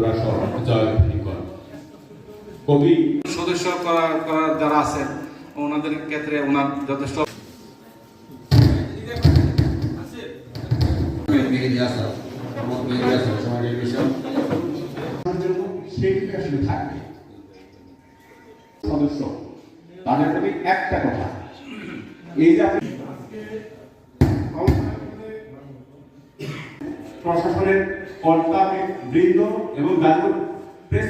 তোরা সব জয়ধ্বনি কর কবি সদস্য করা করার যারা আছেন ওনাদের ক্ষেত্রে ওনার যথেষ্ট সদস্য তাদের প্রতি একটা কথা। এই যে প্রশাসনের কর্তা বৃন্দ এবং গাজর প্রেস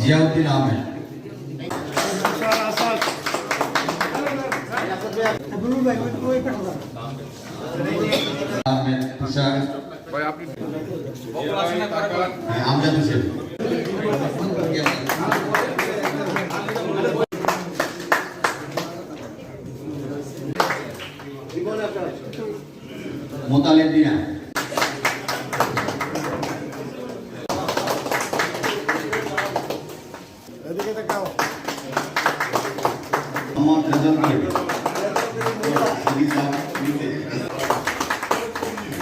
জিয়াউদ্দিন আহমেদ। আমজাদ হোসেন। মোতালেব দিনা মোহাম্মদ রেজাল করিম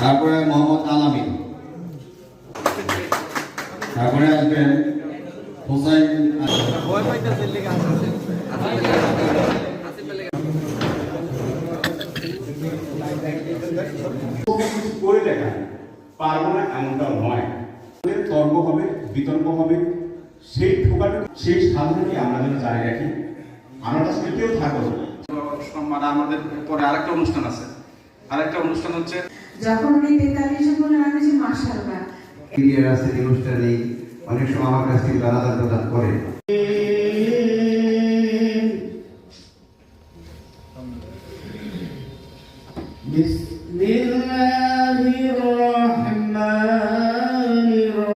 তারপরে মোহাম্মদ আলামিন। তারপরে আসবেন হোসাইন করে দেখা। পারব না এমনটা নয়। তর্ক হবে বিতর্ক হবে। সেই ঠোকাটা সেই সাধনাকে আমরা যেন জারি রাখি। আমরা আসলে কেউ থাকব। সম্মান আমাদের পরে আরেকটা অনুষ্ঠান আছে। আরেকটা অনুষ্ঠান হচ্ছে যখন উনি তেতাল্লিশে বলে আমি যে মাসাল্লাহ মিডিয়ার রাজনীতি অনুষ্ঠানে অনেক সময় আমার কাছ থেকে আলাদা প্রদান করে। Miss Nilay.